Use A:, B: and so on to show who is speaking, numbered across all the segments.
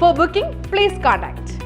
A: For booking, please contact.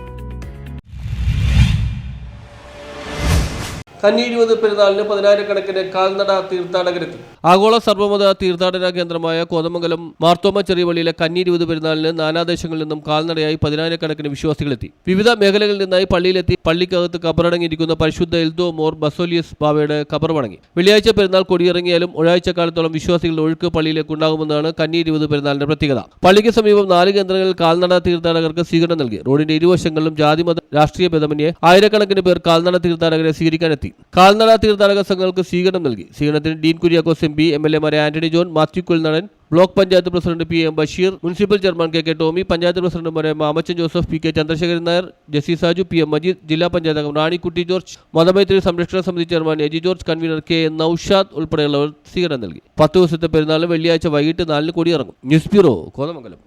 B: കന്നിയിരുപത് പെരുന്നാളിന് പതിനായിരക്കണക്കിന് കാൽനട തീർത്ഥാടകരെത്തി. ആഗോള സർവമത തീർത്ഥാടന കേന്ദ്രമായ കോതമംഗലം മാർത്തോമ ചെറിയവള്ളിയിലെ കന്നിയിരുപത് പെരുന്നാളിന് നാനാദേശങ്ങളിൽ നിന്നും കാൽനടയായി പതിനായിരക്കണക്കിന് വിശ്വാസികളെത്തി. വിവിധ മേഖലകളിൽ നിന്നായി പള്ളിയിലെത്തി പള്ളിക്കകത്ത് കബറടങ്ങിയിരിക്കുന്ന പരിശുദ്ധ എൽദോ മോർ ബസോലിയസ് ബാബയുടെ കബർ വണങ്ങി. വെള്ളിയാഴ്ച പെരുന്നാൾ കൊടിയിറങ്ങിയാലും ഒരാഴ്ച കാലത്തോളം വിശ്വാസികളുടെ ഒഴുക്ക് പള്ളിയിലേക്ക് ഉണ്ടാകുമെന്നാണ് കന്നിയിരുപത് പെരുന്നാളിന്റെ പ്രത്യേകത. പള്ളിക്ക് സമീപം നാല് കേന്ദ്രങ്ങളിൽ കാൽനട തീർത്ഥാടകർക്ക് സ്വീകരണം നൽകി. റോഡിന്റെ ഇരുവശങ്ങളിലും ജാതിമത രാഷ്ട്രീയ ഭേദമന്യേ ആയിരക്കണക്കിന് പേർ കാൽനട തീർത്ഥാടകരെ സ്വീകരിക്കാനെത്തി. കാൽനട തീർത്ഥാടക സംഘങ്ങൾക്ക് സ്വീകരണം നൽകി. സ്വീകരണത്തിന് Dean Kuriakose M P M L എമാരെ Antony John Mathew കുൽനടൻ block panchayat president P M Basheer municipal chairman K K Tomy panchayat പ്രസിഡന്റുമാരെ Mamachan Joseph P K Chandrasekharan Nair Jessy Saju P M Majeed ജില്ലാ പഞ്ചായത്ത് അംഗം റാണിക്കുട്ടി ജോർജ് മതമൈത്രി സംരക്ഷണ സമിതി chairman AG George convener K N Naushad ഉൾപ്പെടെയുള്ളവർ സ്വീകരണം നൽകി. പത്ത് ദിവസത്തെ പെരുന്നാളിൽ വെള്ളിയാഴ്ച വൈകിട്ട് നാലിന് കൊടിയിറങ്ങും. News bureau Kothamangalam.